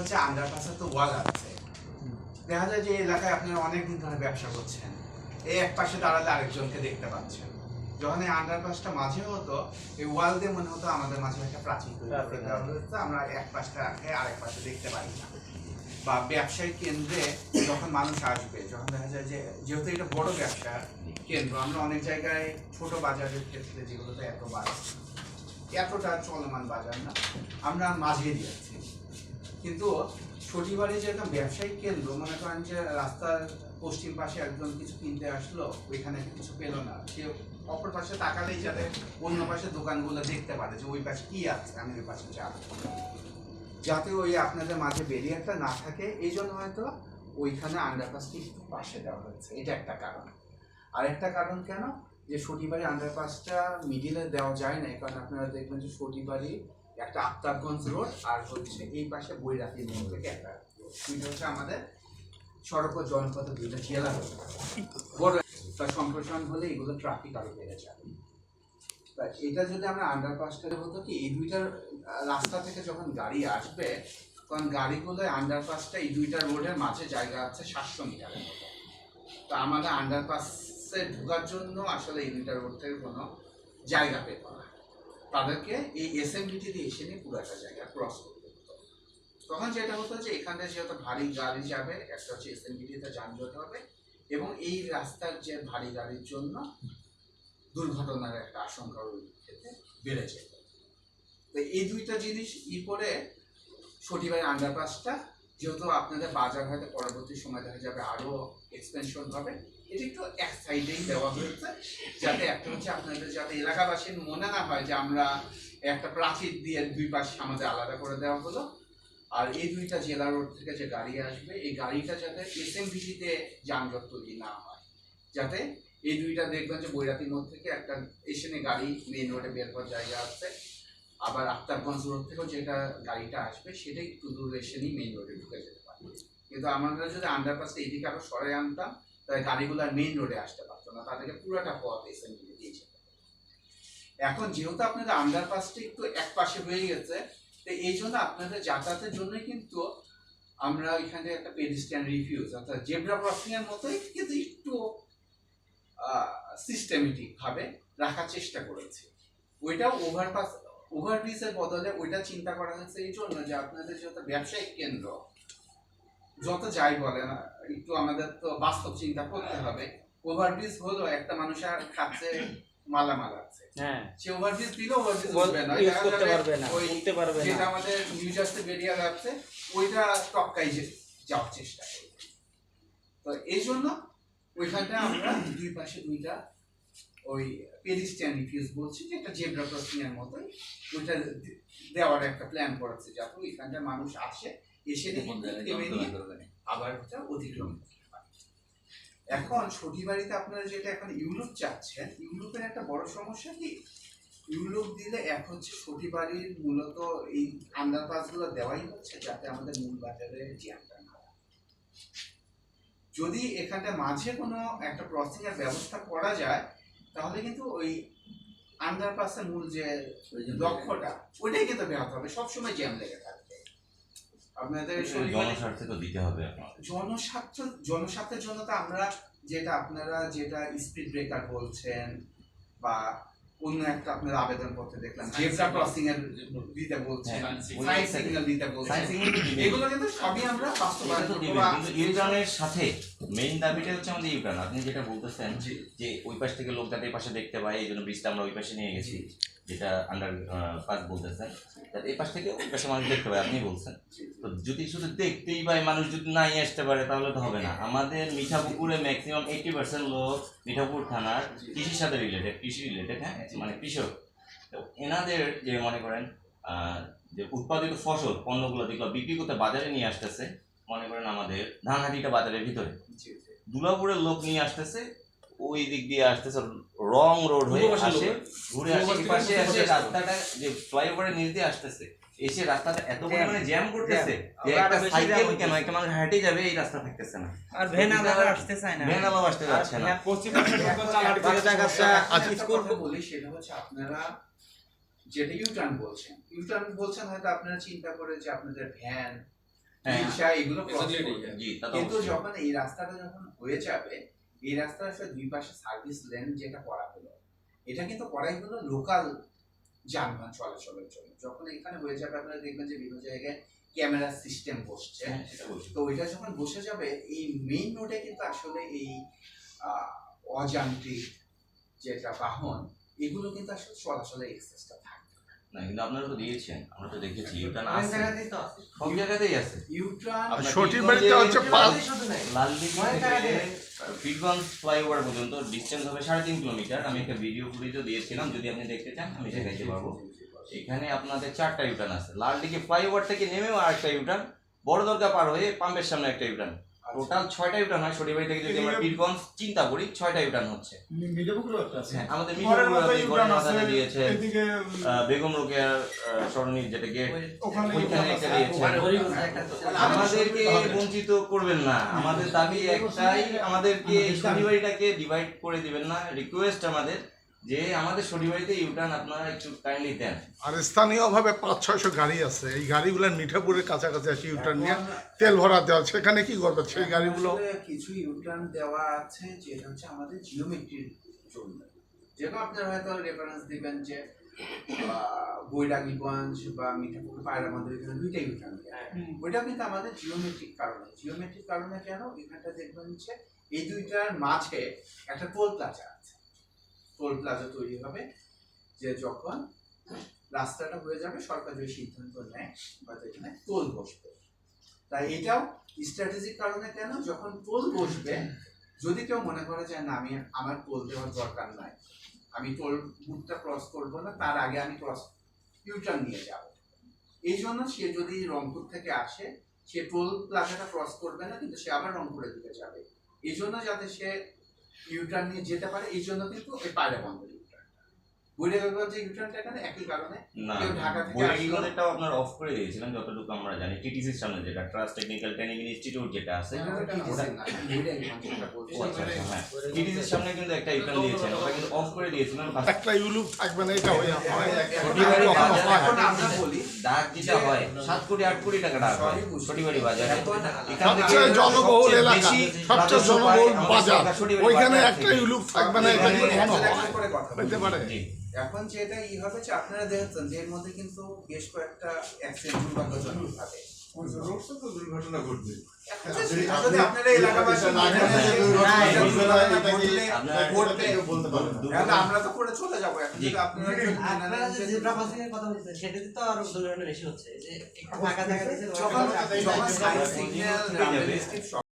হচ্ছে আন্ডারপাসে তো ওয়াল আছে। দেখা যায় যে এলাকায় আপনারা অনেক দিন ধরে ব্যবসা করছেন। এই এক পাশে দাঁড়ালে আরেকজনকে দেখতে পাচ্ছেন। যখন এই আন্ডারপাসটা মাঝে হতো এই ওয়াল দিয়ে মনে হতো আমাদের মাঝে একটা হতো আমরা এক পাশটা রাখে আরেক পাশে দেখতে পারি না। বা ব্যবসায়িক কেন্দ্রে যখন মানুষ আসবে যখন দেখা যায় যে যেহেতু এটা বড় ব্যবসা কেন্দ্র আমরা অনেক জায়গায় ছোট বাজারের ক্ষেত্রে যেগুলোতে এত বাজার এতটা চলমান বাজার না আমরা মাঝে দিয়েছি কিন্তু সঠিবাড়ি যে একটা ব্যবসায়িক কেন্দ্র, মনে করেন যে রাস্তার পশ্চিম পাশে একজন কিছু কিনতে আসলো, ওইখানে কিছু পেল না। সে অপর পাশে তাকালেই যাতে অন্য পাশে দোকানগুলো দেখতে পারে যে ওই পাশে কি আছে, আমি ওই পাশে যাব। যাতে ওই আপনাদের মাঝে ব্যারিয়ারটা না থাকে এই জন্য হয়তো ওইখানে আন্ডারপাসটি পাশে দেওয়া হয়েছে। এটা একটা কারণ। আর একটা কারণ কেন? যে সটিবাড়ি আন্ডারপাসটা মিডিলে দেওয়া যায় না কারণ আপনারা দেখবেন যে সটিবাড়ি একটা আফতাবগঞ্জ রোড আর হচ্ছে এই পাশে বৈরাতি মোড় থেকে একটা হচ্ছে আমাদের সড়ক ও জনপথ দুইটা জেলা বড় তার সম্প্রসারণ হলে এগুলো ট্রাফিক আরও বেড়ে যাবে। এটা যদি আমরা আন্ডারপাসটা হতো কি, এই দুইটার রাস্তা থেকে যখন গাড়ি আসবে, তখন গাড়িগুলো আন্ডারপাসটা এই দুইটা রোডের মাঝে জায়গা আছে সাতশো মিটারের মতো। তো আমাদের আন্ডারপাসে ঢোকার জন্য আসলে এই দুইটা রোড থেকে কোনো জায়গা পেত না। তাদেরকে এই এসএমবিটি দিয়ে এসে নিয়ে পুরো একটা জায়গা ক্রস করতে হতো তখন যেটা হতো যে এখানে যেহেতু ভারী গাড়ি যাবে, একটা হচ্ছে এসএমবিটিতে যানজট হবে এবং এই রাস্তার যে ভারী গাড়ির জন্য দুর্ঘটনার একটা আশঙ্কা ওই ক্ষেত্রে বেড়ে যেত তো এই দুইটা জিনিস ই করে সঠিকভাবে আন্ডারপাসটা যেহেতু আপনাদের বাজার হয়তো পরবর্তী সময় দেখা যাবে আরও এক্সপেনশন হবে। এটা একটু এক সাইডেই দেওয়া হয়েছে, যাতে একটা হচ্ছে আপনাদের যাতে এলাকাবাসীর মনে না হয় যে আমরা একটা প্রাচীর দিয়ে দুই পাশে আমাদের আলাদা করে দেওয়া হলো। আর এই দুইটা জেলা রোড থেকে যে গাড়ি আসবে, এই গাড়িটা যাতে এসএমভিটিতে যানজট তৈরি না হয়। যাতে এই দুইটা দেখবেন যে বৈরাতি মোড় থেকে একটা এসেনে গাড়ি মেইন রোডে বের হওয়ার জায়গা আছে। আবার আফতাবগঞ্জ রোড থেকেও যেটা গাড়িটা আসবে, সেটাই একটু দূর এসেনি মেইন রোডে ঢুকে যেতে পারে কিন্তু আমরা যদি আন্ডারপাসটা এদিকে আরও সরাই আনতাম তাহলে গাড়িগুলো আর মেইন রোডে আসতে পারতো না তাদেরকে পুরোটা পথ এসএমভিটি দিয়ে যেতে হতো। এখন যেহেতু আপনাদের আন্ডারপাসটা একটু এক পাশে হয়ে গেছে, তো এই জন্য আপনাদের যাতায়াতের জন্য কিন্তু আমরা এখানে একটা পেডিস্ট্রিয়ান রিফিউজ অর্থাৎ জেব্রা ক্রসিং এর মতোই কিন্তু একটু সিস্টেমেটিক ভাবে রাখার চেষ্টা করেছি ওইটাও ওভারপাস ওভারব্রিজের বদলে ওইটা চিন্তা করা হয়েছে এই জন্য যে আপনাদের যেহেতু ব্যবসায়িক কেন্দ্র যত যাই বলে না একটু আমাদের তো বাস্তব চিন্তা করতে হবে। ওভারব্রিজ হলো একটা মানুষ আর খাচ্ছে মালামাল আছে। হ্যাঁ। সে ওভারব্রিজ দিলে ওভারব্রিজ না। করতে পারবে না, পারবে না। যেটা আমাদের নিউ জার্সি বেরিয়ে যাচ্ছে ওইটা টপকাই যাওয়ার চেষ্টা করবে। তো এই জন্য ওইখানটা আমরা দুই পাশে দুইটা ওই পেডিস্ট্রিয়ান রিফিউজ বলছি যে একটা জেব্রা ক্রসিং এর মতোই ওইটা দেওয়ার একটা প্ল্যান করেছে যাতে ওইখানটা মানুষ আসে এসে আবার ওটা অতিক্রম করতে পারে। এখন বাড়িতে আপনারা যেটা এখন ইউলুপ চাচ্ছেন ইউলুপের একটা বড় সমস্যা কি? ইউলুপ দিলে এক হচ্ছে বাড়ির মূলত এই আন্ডারপাসগুলো দেওয়াই হচ্ছে যাতে আমাদের মূল বাজারে জ্যামটা না। যদি এখানটা মাঝে কোনো একটা ক্রসিং এর ব্যবস্থা করা যায় তাহলে কিন্তু ওই আন্ডারপাসের মূল যে লক্ষ্যটা ওইটাই কিন্তু ব্যাহত হবে। সবসময় জ্যাম লেগে থাকবে। আপনাদের শনিবার জনস্বার্থে তো দিতে হবে জনস্বার্থ জনস্বার্থের জন্য তো আমরা যেটা আপনারা যেটা স্পিড ব্রেকার বলছেন বা অন্য একটা আপনারা আবেদন দেখলাম। জেব্রা ক্রসিং এর দিতে বলছেন হ্যাঁ, সিগন্যাল দিতে দিবেই। এগুলো কিন্তু সবই আমরা বাস্তবায়ন কিন্তু ইউটার্নের সাথে মেইন দাবিটা হচ্ছে আমাদের ইউটার্ন আপনি যেটা বলতেছেন যে ওই পাশ থেকে লোক যাতে এই পাশে দেখতে পায় এই জন্য ব্রিজটা আমরা ওই পাশে নিয়ে গেছি যেটা আন্ডার পাস বলতেছেন। যাতে এই পাশ থেকে ওই পাশে মানুষ দেখতে পায় আপনি বলছেন। তো যদি শুধু দেখতেই পায় মানুষ যদি নাই আসতে পারে তাহলে তো হবে না। আমাদের মিঠাপুকুরে ম্যাক্সিমাম এইটি পার্সেন্ট লোক মিঠাপুর থানার কৃষির সাথে রিলেটেড কৃষি রিলেটেড হ্যাঁ। মানে কৃষক। তো এনাদের যে মনে করেন যে উৎপাদিত ফসল পণ্যগুলো যেগুলো বিক্রি করতে বাজারে নিয়ে আসতেছে মনে করেন আমাদের ধানহাটিটা বাজারের ভিতরে। দুলাপুরের লোক নিয়ে আসতেছে ওই দিক দিয়ে আসতেছে রং রোড হয়ে আসে ঘুরে আসে পাশে আসে। রাস্তাটা যে ফ্লাইওভারের নিচ দিয়ে আসতেছে এসে রাস্তাটা এত পরিমাণে জ্যাম করতেছে যে একটা সাইকেল কেন? একটা মানুষ হেঁটে যাবে এই রাস্তা থাকতেছে না। আর ভ্যান আলাদা আসতে চায় না। ভ্যান আসতে যাচ্ছে না। পশ্চিম পাশে যখন চালাটি করে জায়গাটা আচ্ছা, স্কুল বলি সেটা হচ্ছে আপনারা যেটা ইউটার্ন বলছেন। ইউটার্ন বলছেন হয়তো আপনারা চিন্তা করে যে আপনাদের ভ্যান হ্যাঁ। এগুলো কিন্তু যখন এই রাস্তাটা যখন হয়ে যাবে এই রাস্তার দুই পাশে সার্ভিস লেন যেটা করা হলো এটা কিন্তু করাই হলো লোকাল যানবাহন চলাচলের জন্য। যখন এখানে হয়ে যাবে আপনারা দেখবেন যে বিভিন্ন জায়গায় ক্যামেরা সিস্টেম বসছে। হ্যাঁ, তো ওইটা যখন বসে যাবে এই মেইন রোডে কিন্তু আসলে এই অযান্ত্রিক যেটা বাহন এগুলো কিন্তু আসলে চলাচলের এক্সেসটা থাকবে না কিন্তু আপনারা তো দিয়েছেন আমরা তো দেখেছি ইউটার্ন অনেক আছে। জায়গাতেই তো আছে। সব জায়গাতেই আছে। ইউটার্ন আপনার বাড়িতে হচ্ছে পাঁচ শুধু নাই। লালদিঘি অনেক থেকে জায়গাতে। পীরগঞ্জ ফ্লাইওভার পর্যন্ত ডিস্টেন্স হবে সাড়ে তিন কিলোমিটার আমি একটা ভিডিও ফুটেজও দিয়েছিলাম যদি আপনি দেখতে চান আমি দেখাইতে পারব। এখানে আপনাদের চারটা ইউটার্ন আছে। লালদিঘি ফ্লাইওভার থেকে নেমেও আর একটা ইউটার্ন বড় দরগা পার হয়ে পাম্পের সামনে একটা ইউটার্ন টোটাল ছয়টা ইউটার্ন হয় সরিবাড়ি থেকে যদি আমরা পীরগঞ্জ চিন্তা করি ছয়টা ইউটার্ন হচ্ছে। হ্যাঁ, আমাদের আছে দিয়েছে এদিকে বেগম রোকেয়ার সরণির যেটা গেট ওখানে ওইখানে একটা দিয়েছে। আমাদেরকে বঞ্চিত করবেন না। আমাদের দাবি একটাই আমাদেরকে এই শনিবাড়িটাকে ডিভাইড করে দিবেন না। রিকোয়েস্ট আমাদের যে আমাদের শনিবাড়িতে ইউটার্ন আপনারা একটু কাইন্ডলি দেন। আর স্থানীয়ভাবে পাঁচ ছয়শো গাড়ি আছে। এই গাড়িগুলো মিঠাপুরের কাছাকাছি আসি ইউটার্ন নিয়ে। তেল ভরাতে হয় সেখানে কি করবে? সেই গাড়িগুলো কিছু ইউটার্ন দেওয়া আছে যেটা হচ্ছে আমাদের জিওমেট্রির জন্য। যেটা আপনারা হয়তো রেফারেন্স দিবেন যে বৈরাগীগঞ্জ বা মিঠাপুর পায়রা আমাদের এখানে দুইটা ইউটার্ন ওইটা কিন্তু আমাদের জিওমেট্রিক কারণে। জিওমেট্রিক কারণে কেন? এখানটা দেখবেন হচ্ছে এই দুইটার মাঝে একটা টোল প্লাজা আছে। টোল প্লাজা তৈরি হবে, যে যখন রাস্তাটা হয়ে যাবে, সরকার যদি সিদ্ধান্ত নেয় বা এখানে টোল বসবে। তাই এটাও স্ট্র্যাটেজিক কারণে কেন? যখন টোল বসবে, যদি কেউ মনে করে যে, না, আমি আমার টোল দেওয়ার দরকার নাই, আমি টোল বুথটা ক্রস করব না, তার আগে আমি ক্রস ইউটার্ন নিয়ে যাব। এই জন্য সে যদি রংপুর থেকে আসে, সে টোল প্লাজাটা ক্রস করবে না, কিন্তু সে আবার রংপুরের দিকে যাবে। এই জন্য যাতে সে ইউটার্ন নিয়ে যেতে পারে এই জন্য কিন্তু এই পায়রা বন্ধের ইউটার্ন বৈরাগঞ্জ এখানে? একই কারণে? না ঢাকা থেকে বৈরাগীগঞ্জেরটাও আপনার অফ করে দিয়েছিলেন যতটুকু আমরা জানি। টিটিসির সামনে যেটা ট্রাস্ট টেকনিক্যাল ট্রেনিং ইনস্টিটিউট যেটা আছে ওটা TTC না, বৈরাগীগঞ্জ যেটা বলছি। ও টিটিসির সামনে কিন্তু একটা ইউটার্ন দিয়েছেন ওটা কিন্তু অফ করে দিয়েছিলেন একটা ইউলুক থাকবে না এটা হয় ছোটিবাড়ি কখনো বাজার। এখন আমরা বলি ডাক যেটা হয় সাত কোটি আট কোটি টাকা ডাক হয় ছোটিবাড়ি বাজারে। এখন এখান থেকে সবচেয়ে জনবহুল এলাকা সবচেয়ে জনবহুল বাজার। ওইখানে একটা ইউলুক থাকবে না এটা কখনো হয়। একজন করে কথা বলি। হইতে পারে। জি। এখন যেটা ই হবে যে আপনারা দেখছেন যে এর মধ্যে কিন্তু বেশ কয়েকটা অ্যাক্সিডেন্ট দুর্ভাগ্যজনক। তাহলে আমরা তো করে চলে যাব। আপনারা